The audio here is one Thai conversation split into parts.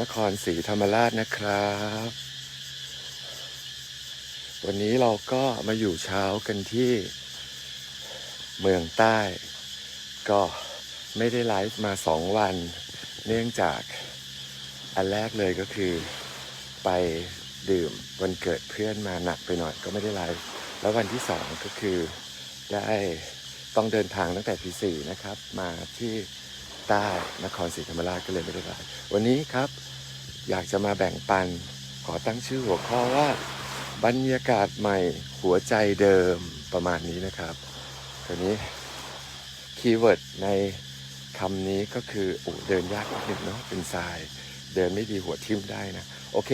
นครศรีธรรมราชนะครับ วันนี้เราก็มาอยู่เช้ากันที่เมืองใต้ ก็ไม่ได้ไลฟ์มาสองวัน เนื่องจากอันแรกเลยก็คือไปดื่มวันเกิดเพื่อนมาหนักไปหน่อยก็ไม่ได้ไลฟ์แล้ววันที่สองก็คือได้ต้องเดินทางตั้งแต่ตีสี่นะครับ มาที่ ใต้นครศรีธรรมราชก็เลยไม่ได้ไลฟ์วันนี้ครับอยากจะมาแบ่งปัน ขอตั้งชื่อหัวข้อว่า บรรยากาศใหม่หัวใจเดิมประมาณนี้นะครับคราวนี้คีย์เวิร์ดในคำนี้ก็คือโอ้เดินยากนิดนึงเนาะเป็นทราย เดินไม่ดีหัวทิ่มได้นะ โอเค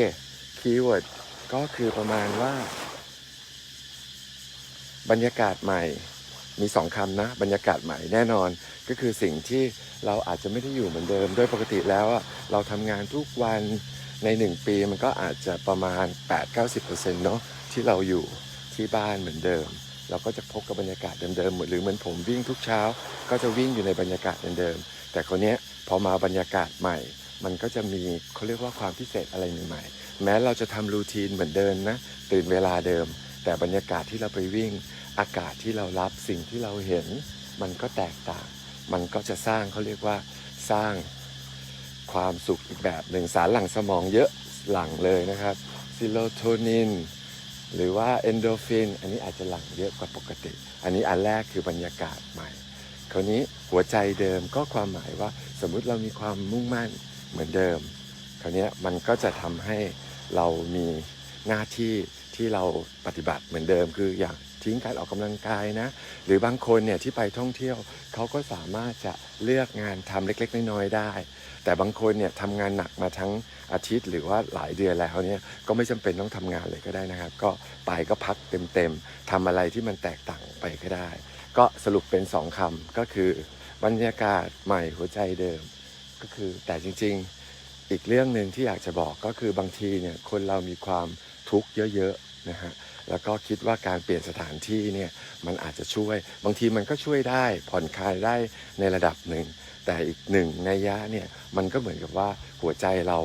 คีย์เวิร์ดก็คือประมาณว่า บรรยากาศใหม่ มีสองคำนะ บรรยากาศใหม่แน่นอน ก็คือสิ่งที่เราอาจจะไม่ได้อยู่เหมือนเดิม โดยปกติแล้วเราทำงานทุกวันในหนึ่งปีมันก็อาจจะประมาณ 8-90%เนาะที่เราอยู่ที่บ้านเหมือนเดิม เราก็จะพบกับบรรยากาศเดิมๆหรือเหมือนผมวิ่งทุกเช้า ก็จะวิ่งอยู่ในบรรยากาศเดิมๆแต่คนนี้พอมาบรรยากาศใหม่ มันก็จะมีเขาเรียกว่าความพิเศษอะไรใหม่ๆแม้เราจะทำรูทีนเหมือนเดิมนะตื่นเวลาเดิม แต่บรรยากาศที่เราไปวิ่ง อากาศที่เรารับสิ่งที่เราเห็น มันก็แตกต่าง มันก็จะสร้างเขาเรียกว่าสร้างความสุขอีกแบบหนึ่งสารหลั่งสมองเยอะหลั่งเลยนะครับซิโรโทนินหรือว่าเอนโดฟินอันนี้อาจจะหลั่งเยอะกว่าปกติ อันนี้อันแรกคือบรรยากาศใหม่ คราวนี้หัวใจเดิมก็ความหมายว่าสมมุติเรามีความมุ่งมั่นเหมือนเดิม คราวนี้มันก็จะทำให้เรามีหน้าที่ ที่เราปฏิบัติเหมือนเดิม คืออย่างทิ้งการออกกำลังกายนะ หรือบางคนเนี่ยที่ไปท่องเที่ยวเขาก็สามารถจะเลือกงานทำเล็กๆน้อยๆได้ แต่บางคนเนี่ยทำงานหนักมาทั้งอาทิตย์ หรือว่าหลายเดือนแล้วเนี่ยก็ไม่จำเป็นต้องทำงานเลยก็ได้นะครับ ก็ไปก็พักเต็มๆทำอะไรที่มันแตกต่างไปก็ได้ ก็สรุปเป็นสองคำก็คือบรรยากาศใหม่หัวใจเดิม ก็คือแต่จริงๆ อีกเรื่องหนึ่งที่อยากจะบอกก็คือบางทีเนี่ยคนเรามีความทุกข์เยอะๆ นะฮะแล้วก็คิดว่าการเปลี่ยนสถานที่เนี่ยมันอาจจะช่วย บางทีมันก็ช่วยได้ผ่อนคลายได้ในระดับหนึ่ง แต่อีกหนึ่งในยะเนี่ยมันก็เหมือนกับว่าหัวใจเรา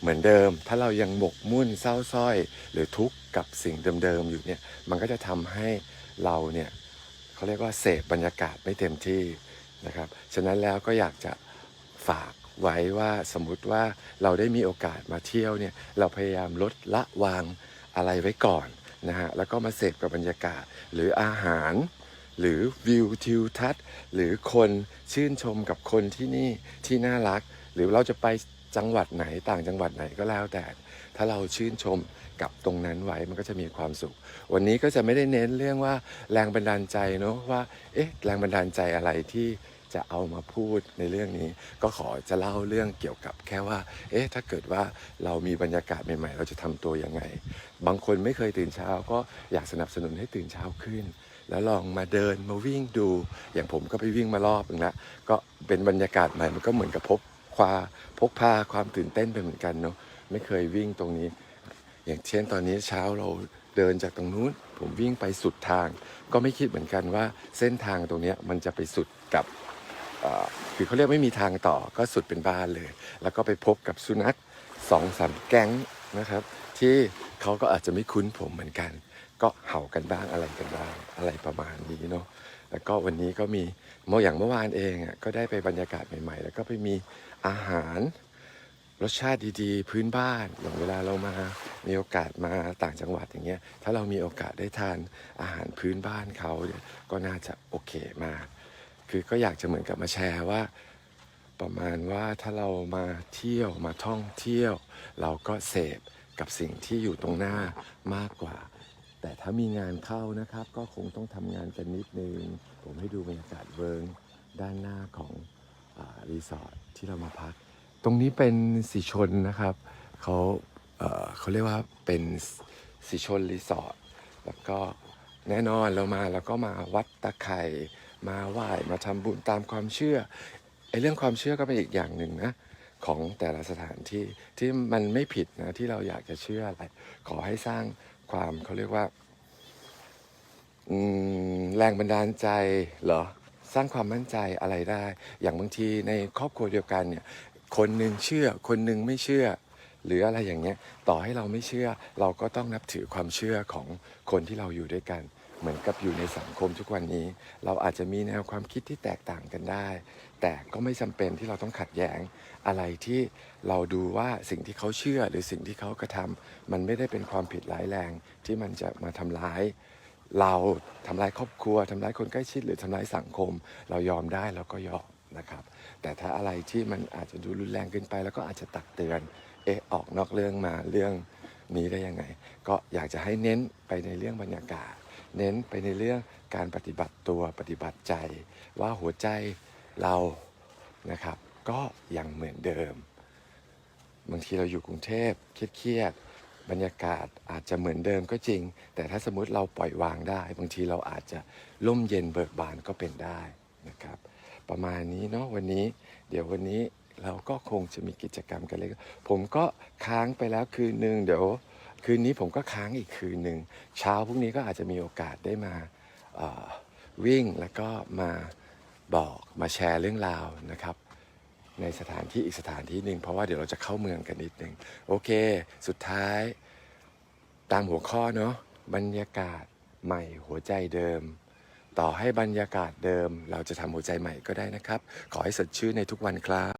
เหมือนเดิม ถ้าเรายังหมกมุ่นเศร้าส้อย หรือทุกข์กับสิ่งเดิมๆอยู่เนี่ยมันก็จะทำให้เราเนี่ยเขาเรียกว่าเสพบรรยากาศไม่เต็มที่นะครับฉะนั้นแล้วก็อยากจะฝากไว้ว่าสมมุติว่าเราได้มีโอกาสมาเที่ยวเนี่ยเราพยายามลดละวาง อะไรไว้ก่อนนะฮะแล้วก็มาเสพกับบรรยากาศหรืออาหาร หรือวิวทิวทัศน์หรือคนชื่นชมกับคนที่นี่ที่น่ารัก หรือเราจะไปจังหวัดไหนต่างจังหวัดไหนก็แล้วแต่ ถ้าเราชื่นชมกับตรงนั้นไว้มันก็จะมีความสุข วันนี้ก็จะไม่ได้เน้นเรื่องว่าแรงบันดาลใจเนาะว่าเอ๊ะแรงบันดาลใจอะไรที่ จะเอามาพูดในเรื่องนี้ ก็ขอจะเล่าเรื่องเกี่ยวกับแค่ว่า เอ๊ะถ้าเกิดว่าเรามีบรรยากาศใหม่ๆ เราจะทำตัวยังไง บางคนไม่เคยตื่นเช้า ก็อยากสนับสนุนให้ตื่นเช้าขึ้น แล้วลองมาเดินมาวิ่งดู อย่างผมก็ไปวิ่งมารอบนึงแล้วก็เป็นบรรยากาศใหม่มันก็เหมือนกับพบควาพกพาความตื่นเต้นไปเหมือนกันเนาะไม่เคยวิ่งตรงนี้ อย่างเช่นตอนนี้เช้าเราเดินจากตรงนู้นผมวิ่งไปสุดทาง ก็ไม่คิดเหมือนกันว่าเส้นทางตรงนี้มันจะไปสุดกับ คือเขาเรียกไม่มีทางต่อก็สุดเป็นบ้านเลย แล้วก็ไปพบกับสุนัขสองสามแก๊งนะครับ ที่เขาก็อาจจะไม่คุ้นผมเหมือนกัน ก็เห่ากันบ้างอะไรกันบ้างอะไรประมาณนี้เนาะแล้วก็วันนี้ก็มีเมื่ออย่างเมื่อวานเองอะก็ได้ไปบรรยากาศใหม่ๆ แล้วก็ไปมีอาหารรสชาติดีๆ พื้นบ้านอย่างเวลาเรามามีโอกาสมาต่างจังหวัดอย่างเงี้ยถ้าเรามีโอกาสได้ทานอาหารพื้นบ้านเขาเนี่ยก็น่าจะโอเคมาก คือก็อยากจะเหมือนกับมาแชร์ว่า ประมาณว่าถ้าเรามาเที่ยวมาท่องเที่ยว เราก็เสพกับสิ่งที่อยู่ตรงหน้ามากกว่า แต่ถ้ามีงานเข้านะครับ ก็คงต้องทำงานกันนิดนึง ผมให้ดูบรรยากาศเวิร์งด้านหน้าของอรีสอร์ทที่เรามาพัก ตรงนี้เป็นสีชนนะครับเขาเเขาเรียกว่าเป็นสีชนรีสอร์ทแล้วก็แน่นอนเรามาเราก็มาวัดตะไคร่ มาไหว้มาทำบุญตามความเชื่อไอ้เรื่องความเชื่อก็เป็นอีกอย่างหนึ่งนะของแต่ละสถานที่ที่มันไม่ผิดนะที่เราอยากจะเชื่ออะไร ขอให้สร้างความเขาเรียกว่าแรงบันดาลใจเหรอสร้างความมั่นใจอะไรได้ อย่างบางทีในครอบครัวเดียวกันเนี่ย คนหนึ่งเชื่อ คนหนึ่งไม่เชื่อ หรืออะไรอย่างเงี้ย ต่อให้เราไม่เชื่อ เราก็ต้องนับถือความเชื่อของคนที่เราอยู่ด้วยกัน เหมือนกับอยู่ในสังคมทุกวันนี้ เราอาจจะมีแนวความคิดที่แตกต่างกันได้ แต่ก็ไม่จำเป็นที่เราต้องขัดแย้ง อะไรที่เราดูว่าสิ่งที่เขาเชื่อหรือสิ่งที่เขากระทำมันไม่ได้เป็นความผิดร้ายแรง ที่มันจะมาทำร้ายเราทำร้ายครอบครัวทำร้ายคนใกล้ชิดหรือทำร้ายสังคม เรายอมได้เราก็ยอมนะครับ แต่ถ้าอะไรที่มันอาจจะดูรุนแรงเกินไป แล้วก็อาจจะตักเตือนเอะออกนอกเรื่องมาเรื่องนี้ได้ยังไง ก็อยากจะให้เน้นไปในเรื่องบรรยากาศ เน้นไปในเรื่องการปฏิบัติตัวปฏิบัติใจ ว่าหัวใจเรานะครับ ก็ยังเหมือนเดิม บางทีเราอยู่กรุงเทพเครียดๆบรรยากาศอาจจะเหมือนเดิมก็จริง แต่ถ้าสมมติเราปล่อยวางได้ บางทีเราอาจจะร่มเย็นเบิกบานก็เป็นได้นะครับ ประมาณนี้เนาะวันนี้ เดี๋ยววันนี้เราก็คงจะมีกิจกรรมกันเลย ผมก็ค้างไปแล้วคืนหนึ่งเดี๋ยว คืนนี้ผมก็ค้างอีกคืนหนึ่งเช้าพรุ่งนี้ก็อาจจะมีโอกาสได้มาวิ่งแล้วก็มาบอกมาแชร์เรื่องราวนะครับ ในสถานที่อีกสถานที่หนึ่งเพราะว่าเดี๋ยวเราจะเข้าเมืองกันนิดหนึ่งโอเค สุดท้ายตามหัวข้อเนาะบรรยากาศใหม่หัวใจเดิม ต่อให้บรรยากาศเดิม เราจะทำหัวใจใหม่ก็ได้นะครับ ขอให้สดชื่นในทุกวันครับ